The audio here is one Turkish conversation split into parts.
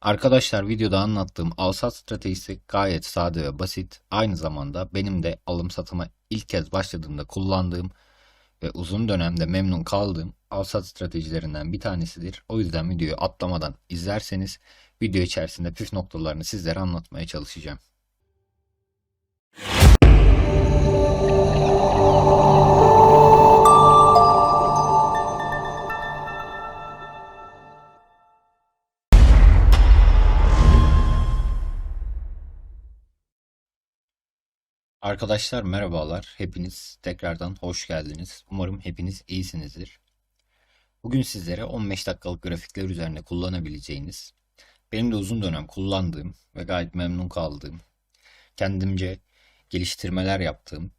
Arkadaşlar videoda anlattığım al-sat stratejisi gayet sade ve basit. Aynı zamanda benim de alım satıma ilk kez başladığımda kullandığım ve uzun dönemde memnun kaldığım al-sat stratejilerinden bir tanesidir. O yüzden videoyu atlamadan izlerseniz video içerisinde püf noktalarını sizlere anlatmaya çalışacağım. Arkadaşlar merhabalar. Hepiniz tekrardan hoş geldiniz. Umarım hepiniz iyisinizdir. Bugün sizlere 15 dakikalık grafikler üzerine kullanabileceğiniz, benim de uzun dönem kullandığım ve gayet memnun kaldığım, kendimce geliştirmeler yaptığım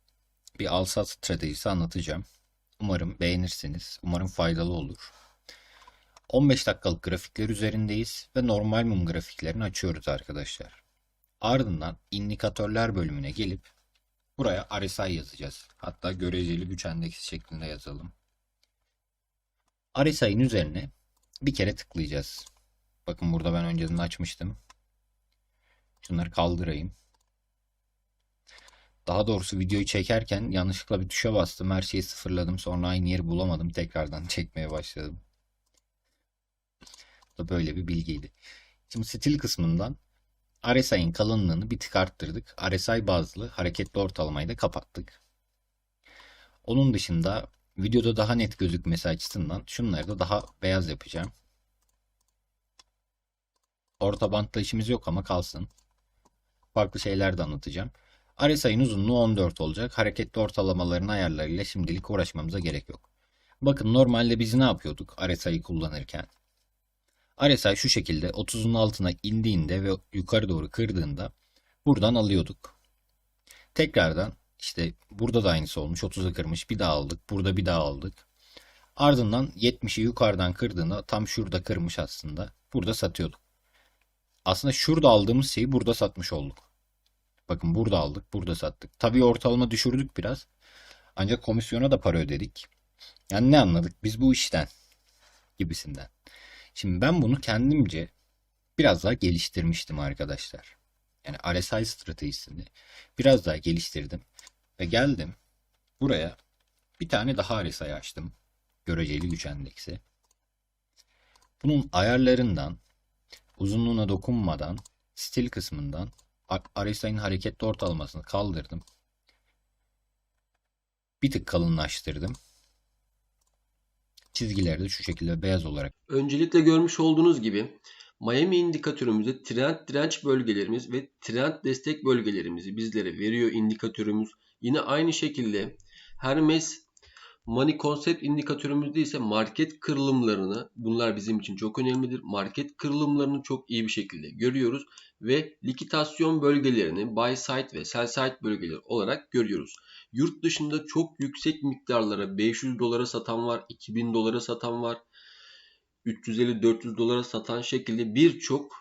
bir al-sat stratejisi anlatacağım. Umarım beğenirsiniz. Umarım faydalı olur. 15 dakikalık grafikler üzerindeyiz ve normal mum grafiklerini açıyoruz arkadaşlar. Ardından indikatörler bölümüne gelip Buraya RSI yazacağız. Hatta göreceli güç endeksi şeklinde yazalım. RSI'nin üzerine bir kere tıklayacağız. Bakın burada ben önceden açmıştım. Şunları kaldırayım. Daha doğrusu videoyu çekerken yanlışlıkla bir tuşa bastım. Her şeyi sıfırladım. Sonra aynı yeri bulamadım. Tekrardan çekmeye başladım. Bu da böyle bir bilgiydi. Şimdi stil kısmından RSI'nin kalınlığını bir tık arttırdık. RSI bazlı hareketli ortalamayı da kapattık. Onun dışında videoda daha net gözükmesi açısından şunları da daha beyaz yapacağım. Orta bantla işimiz yok ama kalsın. Farklı şeyler de anlatacağım. RSI'nin uzunluğu 14 olacak. Hareketli ortalamaların ayarlarıyla şimdilik uğraşmamıza gerek yok. Bakın normalde biz ne yapıyorduk RSI'yi kullanırken? RSI şu şekilde 30'un altına indiğinde ve yukarı doğru kırdığında buradan alıyorduk. Tekrardan işte burada da aynısı olmuş. 30'u kırmış. Bir daha aldık. Burada bir daha aldık. Ardından 70'i yukarıdan kırdığında tam şurada kırmış aslında. Burada satıyorduk. Aslında şurada aldığımız şeyi burada satmış olduk. Bakın burada aldık. Burada sattık. Tabii ortalama düşürdük biraz. Ancak komisyona da para ödedik. Yani ne anladık biz bu işten gibisinden. Şimdi ben bunu kendimce biraz daha geliştirmiştim arkadaşlar. Yani RSI stratejisini biraz daha geliştirdim. Ve geldim buraya bir tane daha RSI açtım. Göreceli güç endeksi. Bunun ayarlarından uzunluğuna dokunmadan stil kısmından RSI'nin hareketli ortalamasını kaldırdım. Bir tık kalınlaştırdım. Çizgileri de şu şekilde beyaz olarak. Öncelikle görmüş olduğunuz gibi Miami indikatörümüzde trend direnç bölgelerimiz ve trend destek bölgelerimizi bizlere veriyor indikatörümüz. Yine aynı şekilde Hermes Money Concept indikatörümüzde ise market kırılımlarını bunlar bizim için çok önemlidir. Market kırılımlarını çok iyi bir şekilde görüyoruz ve likitasyon bölgelerini buy side ve sell side bölgeleri olarak görüyoruz. Yurt dışında çok yüksek miktarlara 500 dolara satan var, 2000 dolara satan var, 350-400 dolara satan şekilde birçok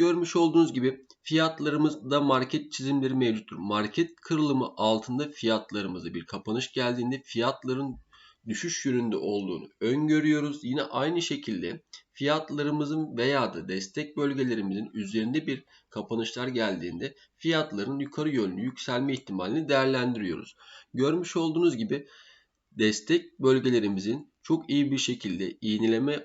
Görmüş olduğunuz gibi fiyatlarımızda market çizimleri mevcuttur. Market kırılımı altında fiyatlarımızda bir kapanış geldiğinde fiyatların düşüş yönünde olduğunu öngörüyoruz. Yine aynı şekilde fiyatlarımızın veya da destek bölgelerimizin üzerinde bir kapanışlar geldiğinde fiyatların yukarı yönlü yükselme ihtimalini değerlendiriyoruz. Görmüş olduğunuz gibi destek bölgelerimizin çok iyi bir şekilde iğneleme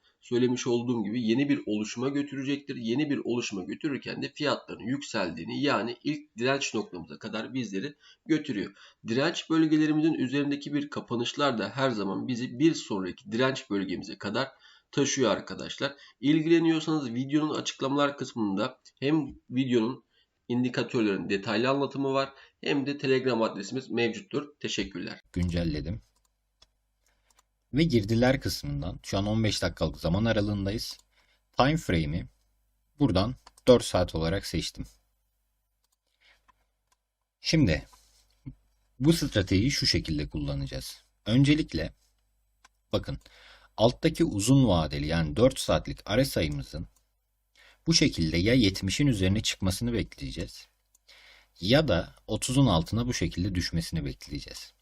söylemiş olduğum gibi yeni bir oluşuma götürecektir. Yeni bir oluşuma götürürken de fiyatların yükseldiğini yani ilk direnç noktamıza kadar bizleri götürüyor. Direnç bölgelerimizin üzerindeki bir kapanışlar da her zaman bizi bir sonraki direnç bölgemize kadar taşıyor arkadaşlar. İlgileniyorsanız videonun açıklamalar kısmında hem videonun indikatörlerin detaylı anlatımı var hem de Telegram adresimiz mevcuttur. Teşekkürler. güncelledim. Ve girdiler kısmından şu an 15 dakikalık zaman aralığındayız. Time frame'i buradan 4 saat olarak seçtim. Şimdi bu stratejiyi şu şekilde kullanacağız. Öncelikle bakın alttaki uzun vadeli yani 4 saatlik RSI'mızın bu şekilde ya 70'in üzerine çıkmasını bekleyeceğiz ya da 30'un altına bu şekilde düşmesini bekleyeceğiz.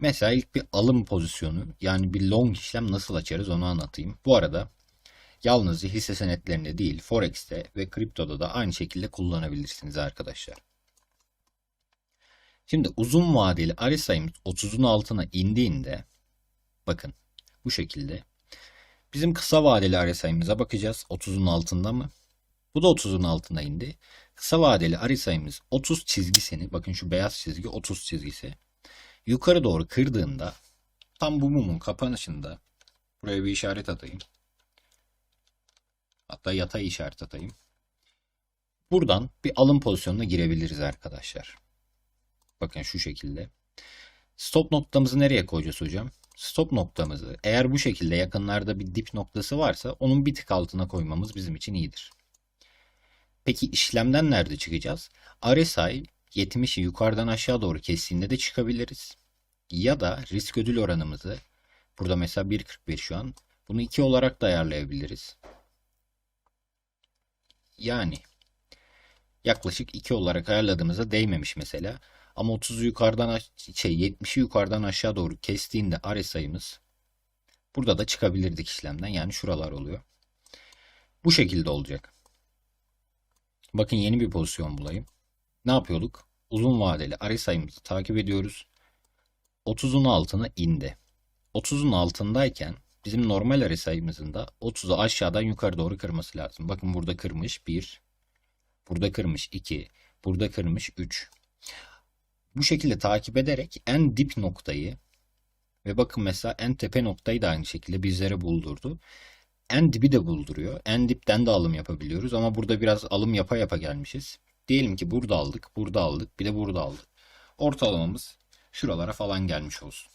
Mesela ilk bir alım pozisyonu yani bir long işlem nasıl açarız onu anlatayım. Bu arada yalnızca hisse senetlerinde değil Forex'te ve kriptoda da aynı şekilde kullanabilirsiniz arkadaşlar. Şimdi uzun vadeli RSI'miz 30'un altına indiğinde bakın bu şekilde bizim kısa vadeli RSI'mize bakacağız 30'un altında mı? Bu da 30'un altına indi. Kısa vadeli RSI'miz 30 çizgisini bakın şu beyaz çizgi 30 çizgisi yukarı doğru kırdığında tam bu mumun kapanışında buraya bir işaret atayım. Hatta yatay işaret atayım. Buradan bir alım pozisyonuna girebiliriz arkadaşlar. Bakın şu şekilde. Stop noktamızı nereye koyacağız hocam? Stop noktamızı eğer bu şekilde yakınlarda bir dip noktası varsa onun bir tık altına koymamız bizim için iyidir. Peki işlemden nerede çıkacağız? RSI 70'i yukarıdan aşağı doğru kestiğinde de çıkabiliriz. Ya da risk ödül oranımızı burada mesela 1.41 şu an bunu 2 olarak da ayarlayabiliriz. Yani yaklaşık 2 olarak ayarladığımızda değmemiş mesela. Ama 30'u yukarıdan şey 70'i yukarıdan aşağı doğru kestiğinde RSI'miz burada da çıkabilirdik işlemden. Yani şuralar oluyor. Bu şekilde olacak. Bakın yeni bir pozisyon bulayım. Ne yapıyorduk? Uzun vadeli RSI'mizi takip ediyoruz. 30'un altına indi. 30'un altındayken bizim normal RSI'mizin de 30'u aşağıdan yukarı doğru kırması lazım. Bakın burada kırmış 1. Burada kırmış 2. Burada kırmış 3. Bu şekilde takip ederek en dip noktayı ve bakın mesela en tepe noktayı da aynı şekilde bizlere buldurdu. En dibi de bulduruyor. En dipten de alım yapabiliyoruz ama burada biraz alım yapa yapa gelmişiz. Diyelim ki burada aldık, burada aldık, bir de burada aldık. Ortalamamız şuralara falan gelmiş olsun.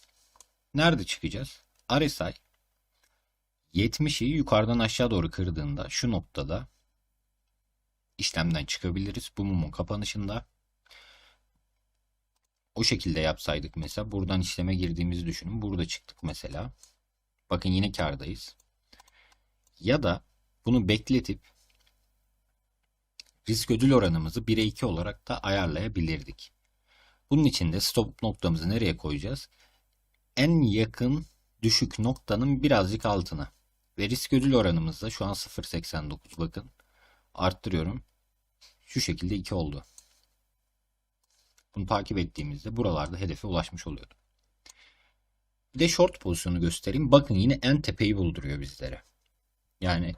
Nerede çıkacağız? RSI 70'i yukarıdan aşağı doğru kırdığında şu noktada işlemden çıkabiliriz. Bu mumun kapanışında. O şekilde yapsaydık mesela buradan işleme girdiğimizi düşünün. Burada çıktık mesela. Bakın yine kardayız. Ya da bunu bekletip risk ödül oranımızı 1'e 2 olarak da ayarlayabilirdik. Bunun için de stop noktamızı nereye koyacağız? En yakın düşük noktanın birazcık altına. Ve risk ödül oranımız da şu an 0.89 bakın. Arttırıyorum. Şu şekilde 2 oldu. Bunu takip ettiğimizde buralarda hedefe ulaşmış oluyordu. Bir de short pozisyonu göstereyim. Bakın yine en tepeyi bulduruyor bizlere. Yani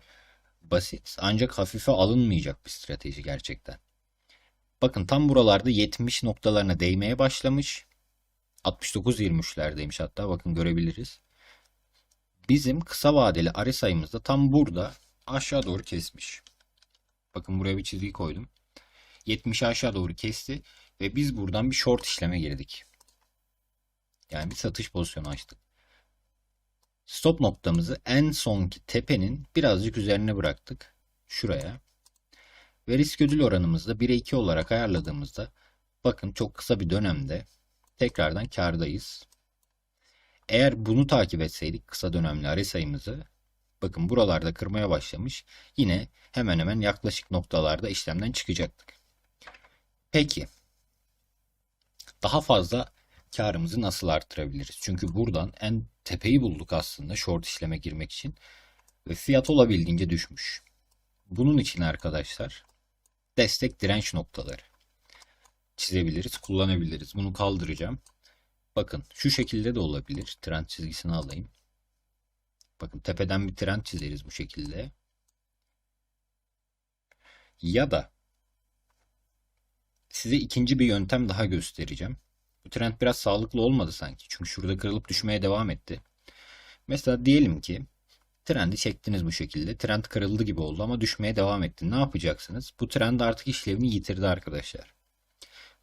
basit ancak hafife alınmayacak bir strateji gerçekten. Bakın tam buralarda 70 noktalarına değmeye başlamış. 69-23'lerdeymiş hatta bakın görebiliriz. Bizim kısa vadeli RSI'miz da tam burada aşağı doğru kesmiş. Bakın buraya bir çizgi koydum. 70'i aşağı doğru kesti ve biz buradan bir short işleme girdik. Yani bir satış pozisyonu açtık. Stop noktamızı en sonki tepenin birazcık üzerine bıraktık. Şuraya. Ve risk ödül oranımızı da 1'e 2 olarak ayarladığımızda bakın çok kısa bir dönemde tekrardan kardayız. Eğer bunu takip etseydik kısa dönemli RSI'mızı bakın buralarda kırmaya başlamış. Yine hemen hemen yaklaşık noktalarda işlemden çıkacaktık. Peki daha fazla karımızı nasıl arttırabiliriz? Çünkü buradan en tepeyi bulduk aslında short işleme girmek için ve fiyat olabildiğince düşmüş. Bunun için arkadaşlar destek direnç noktaları çizebiliriz, kullanabiliriz. Bunu kaldıracağım. Bakın şu şekilde de olabilir. Trend çizgisini alayım. Bakın tepeden bir trend çizeriz bu şekilde. Ya da size ikinci bir yöntem daha göstereceğim. Bu trend biraz sağlıklı olmadı sanki. Çünkü şurada kırılıp düşmeye devam etti. Mesela diyelim ki Trendi çektiniz bu şekilde. Trend kırıldı gibi oldu ama düşmeye devam etti. Ne yapacaksınız? Bu trend artık işlevini yitirdi arkadaşlar.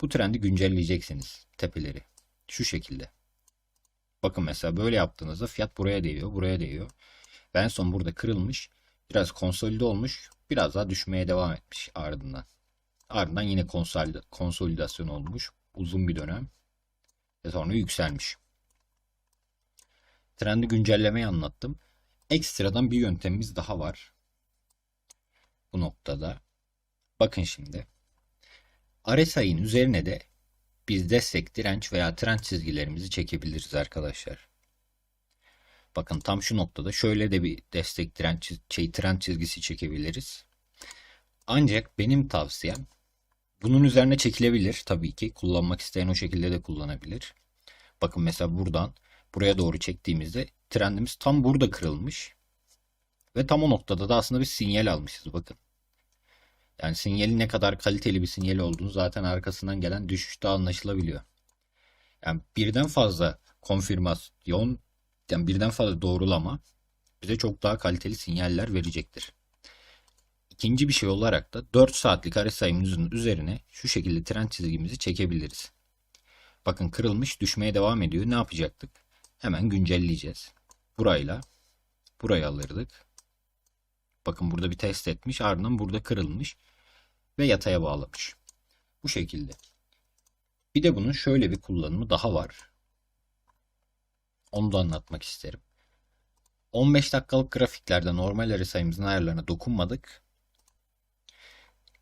Bu trendi güncelleyeceksiniz tepeleri. Şu şekilde. Bakın mesela böyle yaptığınızda fiyat buraya değiyor, buraya değiyor. Ve en son burada kırılmış. Biraz konsolide olmuş. Biraz daha düşmeye devam etmiş ardından. Ardından yine konsolidasyon olmuş. Uzun bir dönem. Sonra yükselmiş. Trendi güncellemeyi anlattım. Ekstradan bir yöntemimiz daha var. Bu noktada. Bakın şimdi. RSI'nin üzerine de biz destek, direnç veya trend çizgilerimizi çekebiliriz arkadaşlar. Bakın tam şu noktada şöyle de bir destek direnç şey, trend çizgisi çekebiliriz. Ancak benim tavsiyem bunun üzerine çekilebilir tabii ki. Kullanmak isteyen o şekilde de kullanabilir. Bakın mesela buradan buraya doğru çektiğimizde trendimiz tam burada kırılmış. Ve tam o noktada da aslında bir sinyal almışız bakın. Yani sinyalin ne kadar kaliteli bir sinyal olduğunu zaten arkasından gelen düşüşte anlaşılabiliyor. Yani birden fazla konfirmasyon, yani birden fazla doğrulama bize çok daha kaliteli sinyaller verecektir. İkinci bir şey olarak da 4 saatlik RSI'mizin üzerine şu şekilde trend çizgimizi çekebiliriz. Bakın kırılmış düşmeye devam ediyor. Ne yapacaktık? Hemen güncelleyeceğiz. Burayla burayı alırdık. Bakın burada bir test etmiş. Ardından burada kırılmış. Ve yataya bağlamış. Bu şekilde. Bir de bunun şöyle bir kullanımı daha var. Onu da anlatmak isterim. 15 dakikalık grafiklerde normal RSI'mizin ayarlarına dokunmadık.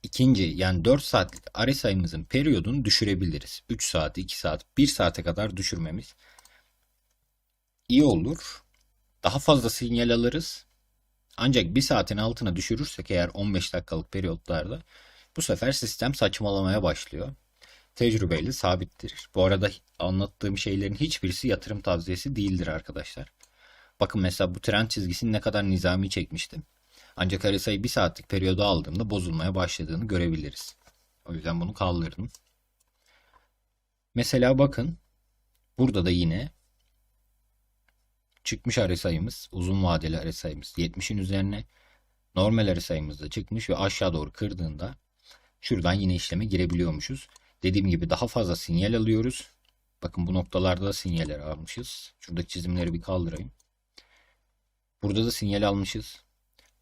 İkinci yani 4 saatlik RSI'mizin periyodunu düşürebiliriz. 3 saat, 2 saat, 1 saate kadar düşürmemiz iyi olur. Daha fazla sinyal alırız. Ancak 1 saatin altına düşürürsek eğer 15 dakikalık periyotlarda bu sefer sistem saçmalamaya başlıyor. Tecrübeyle sabittir. Bu arada anlattığım şeylerin hiçbirisi yatırım tavsiyesi değildir arkadaşlar. Bakın mesela bu trend çizgisini ne kadar nizami çekmiştim. Ancak RSI'yi 1 saatlik periyoda aldığımda bozulmaya başladığını görebiliriz. O yüzden bunu kaldırdım. Mesela bakın burada da yine çıkmış RSI'miz, uzun vadeli RSI'miz 70'in üzerine normal RSI'miz da çıkmış ve aşağı doğru kırdığında şuradan yine işleme girebiliyormuşuz. Dediğim gibi daha fazla sinyal alıyoruz. Bakın bu noktalarda da sinyaller almışız. Şuradaki çizimleri bir kaldırayım. Burada da sinyal almışız.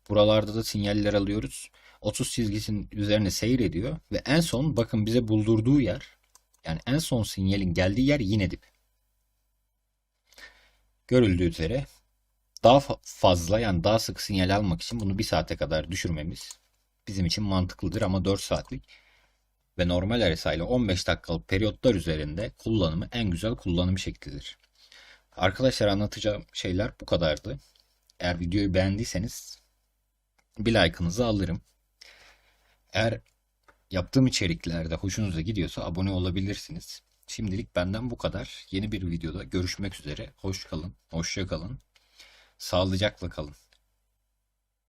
Buralarda da sinyaller alıyoruz. 30 çizgisinin üzerine seyrediyor ve en son bakın bize buldurduğu yer yani en son sinyalin geldiği yer yine dip. Görüldüğü üzere daha fa- fazla yani daha sık sinyal almak için bunu bir saate kadar düşürmemiz bizim için mantıklıdır ama 4 saatlik ve normal RSI ile 15 dakikalık periyotlar üzerinde kullanımı en güzel kullanım şeklidir. Arkadaşlar anlatacağım şeyler bu kadardı. Eğer videoyu beğendiyseniz bir like'ınızı alırım. Eğer yaptığım içeriklerde hoşunuza gidiyorsa abone olabilirsiniz. Şimdilik benden bu kadar. Yeni bir videoda görüşmek üzere. Hoş kalın, hoşça kalın. Sağlıcakla kalın.